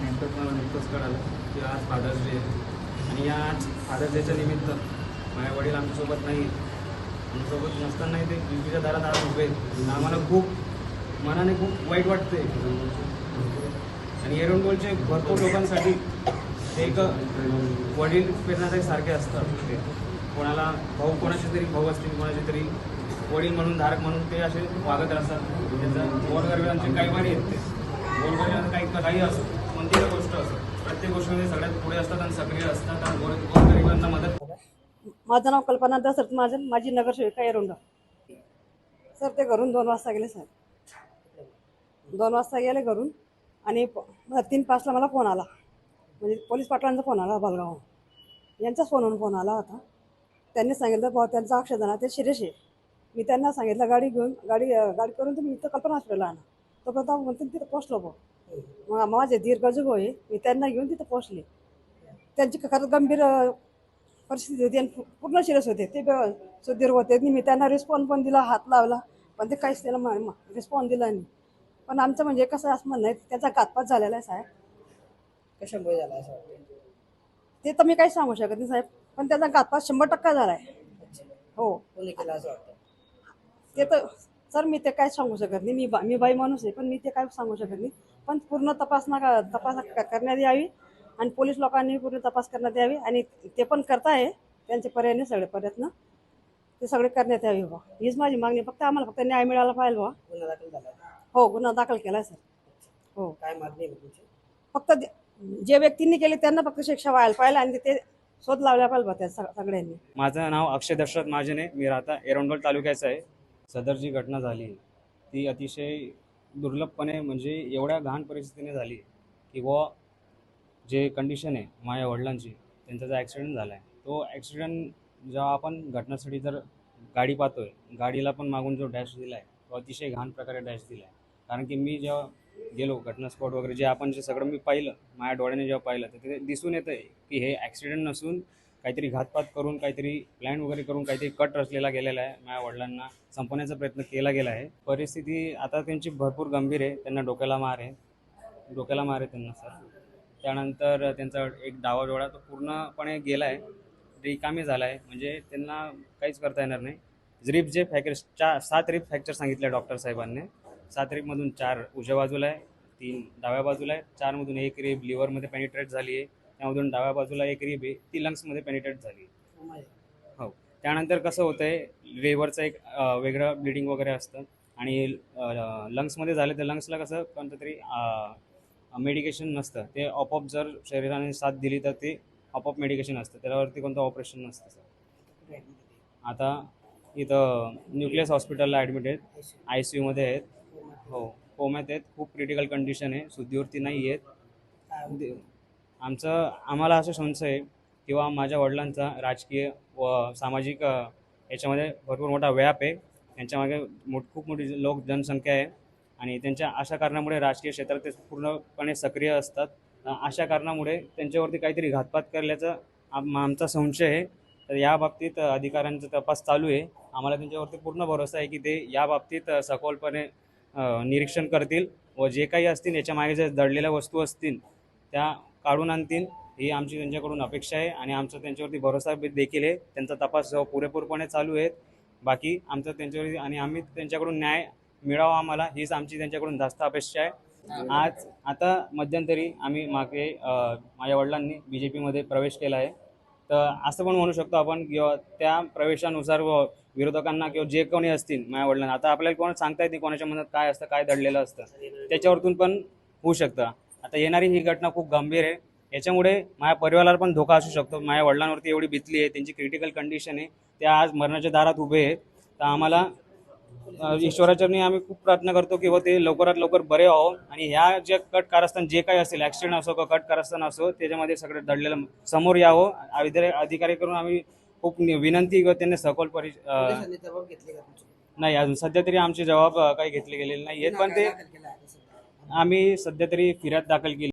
नेमकंच मला नुकतंच कळालं? की आज फादर्स डे आहे. आणि या आज फादर्स डेच्या निमित्त माझे वडील आमच्यासोबत नाही आहेत आमच्यासोबत नसतानाही ते युपीच्या दारात आज उभे आहेत. आम्हाला खूप मनाने खूप वाईट वाटते आणि एरंडोलचे भरपूर लोकांसाठी ते एक वडील प्रेरणादायी सारखे असतात. ते कोणाला भाऊ कोणाचे तरी भाऊ असतील कोणाचे तरी वडील म्हणून धारक म्हणून ते असे वागत असतात. त्याचं गोरगरिबांचे काही वाणी आहेत ते गोरगरिबांचं काही काही असतं कोणतीही गोष्ट असो प्रत्येक गोष्टीमध्ये सगळ्यात पुढे असतात आणि सक्रिय असतात आणि गोर गोरगरिबांना मदत माझं नाव कल्पना दसरथ महाजन माझी नगरसेविका एरोंडा सर ते घरून दोन वाजता गेले सर. दोन वाजता गेले घरून आणि तीन पाचला मला फोन आला. म्हणजे पोलीस पाटलांचा फोन आला बालगाव यांचाच फोनवरून फोन आला होता. त्यांनी सांगितलं बाबा त्यांचा अक्षरदाना ते शिरेश आहे. मी त्यांना सांगितलं गाडी घेऊन गाडी गाडी करून तुम्ही इथं कल्पना हॉस्पिटलला आणा. तोपर्यंत आपण म्हणतो तिथं पोचलो भाऊ मग माझे दीर गजू आहे मी त्यांना घेऊन तिथं पोचले त्यांची खरंच गंभीर परिस्थिती होती आणि पूर्ण सिरियस होते. ते सुधीर होते आणि मी त्यांना रिस्पॉन्स पण दिला हात लावला पण ते काहीच त्याला रिस्पॉन्स दिला नाही. पण आमचं म्हणजे कसं असं म्हणणं आहे त्याचा घातपात झालेला आहे साहेब. कशामुळे झाला असं ते तर मी काही सांगू शकत नाही साहेब. पण त्याचा घातपात शंभर टक्का झाला आहे. हो. कोणी केला असं वाटतं ते तर सर मी ते काय सांगू शकत नाही. मी बा मी बाई माणूस आहे पण मी ते काय सांगू शकत नाही. पण पूर्ण तपासना का तपास क- करण्यात यावी आणि पोलीस लोकांनी पूर्ण तपास करण्यात यावी आणि ते पण करताय. त्यांचे पर्यायने सगळे प्रयत्न. ते सगळे करण्यात यावे बा हीच माझी मागणी फक्त आम्हाला फक्त न्याय मिळाला पाहिजे बा गुन्हा दाखल झाला हो गुन्हा दाखल केला सर. हो. काय मागणी आहे तुमची? फक्त जे- जे व्यक्तींनी केले त्यांना फक्त शिक्षा व्हायला पाहिजे आणि ते शोध लावल्या पाहिजे बा त्या सग- सगळ्यांनी. माझं नाव अक्षय दशरथ महाजने मी राहता एरंडोल तालुक्याचं आहे. सदर जी घटना झाली. ती अतिशय दुर्लभपणे म्हणजे एवढ्या घाण परिस्थितीने झाली की व जे कंडिशन आहे माझ्या वडिलांची त्यांचा जो ॲक्सिडेंट झाला आहे तो ॲक्सिडेंट जेव्हा आपण घटनास्थळी जर गाडी पाहतो आहे गाडीला पण मागून जो डॅश दिला आहे तो अतिशय घाण प्रकारे डॅश दिला आहे कारण की मी जेव्हा गेलो घटनास्पॉट वगैरे जे आपण जे सगळं मी पाहिलं माझ्या डोळ्याने जेव्हा पाहिलं तर ते दिसून येतं आहे की हे ॲक्सिडेंट नसून काहीतरी घातपात करून काहीतरी प्लॅन वगैरे करून काहीतरी कट रचलेला गेलेला आहे माझ्या वडिलांना. संपवण्याचा प्रयत्न केला गेला आहे. परिस्थिती आता त्यांची भरपूर गंभीर आहे. त्यांना डोक्याला मार आहे. डोक्याला मार आहे त्यांना सर. त्यानंतर त्यांचा एक डावा डोळा तो पूर्णपणे गेला आहे रिकामी झाला आहे म्हणजे त्यांना काहीच करता येणार नाही. रिप जे फ्रॅक्चर चार सात रिप फ्रॅक्चर सांगितले डॉक्टर साहेबांनी. सात रिपमधून चार उजव्या बाजूला आहे तीन डाव्या बाजूला आहे चारमधून एक रिप लिव्हरमध्ये पेनिट्रेट झाली आहे त्यामधून डाव्या बाजूला एक रिप आहे ती लंग्समध्ये पेनिट्रेट झाली. आहे हो. त्यानंतर कसं होतं आहे लिव्हरचं एक वेगळं ब्लिडिंग वगैरे असतं आणि लंग्समध्ये झालं तर लंग्सला कसं कोणतं तरी मेडिकेशन नसतं. ते आपोआप जर शरीराने साथ दिली तर ते आपोआप मेडिकेशन असतं. त्याच्यावरती कोणतं ऑपरेशन नसतं सर. आता इथं न्यूक्लियस हॉस्पिटलला ॲडमिट आहेत. आय सी यूमध्ये आहेत. हो. कोम्यात आहेत. खूप क्रिटिकल कंडिशन आहे. शुद्धीवरती नाही आहेत आमचं आम्हाला असं संशय आहे किंवा माझ्या वडिलांचा राजकीय व सामाजिक याच्यामध्ये भरपूर मोठा व्याप आहे. त्यांच्यामागे मोठ खूप मोठी लोक जनसंख्या आहे. आणि त्यांच्या अशा कारणामुळे राजकीय क्षेत्रात ते पूर्णपणे सक्रिय असतात. अशा कारणामुळे त्यांच्यावरती काहीतरी घातपात करण्याचा आम आमचा संशय आहे. तर या बाबतीत अधिकाऱ्यांचा तपास चालू आहे. आम्हाला त्यांच्यावरती पूर्ण भरोसा आहे की ते या बाबतीत सखोलपणे निरीक्षण करतील व जे काही असतील याच्या मागे जे दडलेल्या वस्तू असतील त्या काढून आणतील ही आमची त्यांच्याकडून अपेक्षा आहे आणि आमचा त्यांच्यावरती भरोसा देखील आहे. त्यांचा तपास पुरेपूरपणे चालू आहे बाकी आमचं त्यांच्यावरती आणि आम्ही त्यांच्याकडून न्याय मिळावा आम्हाला हीच आमची त्यांच्याकडून जास्त अपेक्षा आहे. आज आता मध्यंतरी आम्ही मागे माझ्या वडिलांनी बी जे पीमध्ये प्रवेश केला आहे. तर असं पण म्हणू शकतो आपण किंवा त्या प्रवेशानुसार व विरोधकांना किंवा जे कोणी असतील माझ्या वडिलांना आता आपल्याला कोण सांगता येते कोणाच्या मनात काय असतं काय दडलेलं असतं. त्याच्यावरतून पण होऊ शकतं. आता येणारी ही घटना खूप गंभीर आहे. याच्यामुळे माझ्या परिवाराला पण धोका असू शकतो. माझ्या वडिलांवरती एवढी भीतली आहे त्यांची क्रिटिकल कंडिशन आहे. ते आज मरणाच्या दारात उभे आहेत. तर आम्हाला ईश्वराचरणी आम्ही खूप प्रार्थना करतो की व ते लवकरात लवकर बरे व्हावं. आणि ह्या जे कट कारस्थान जे काही असेल ॲक्सिडेंट असो का कट कारस्थान असो त्याच्यामध्ये सगळं दडलेलं समोर यावं. अधिकारी अधिकारी करून आम्ही खूप विनंती किंवा त्यांनी सखोल परि नाही अजून सध्या तरी आमचे जबाब काही घेतले गेलेले नाही आहेत पण ते आम्ही सध्या तरी फिर्याद दाखल केली.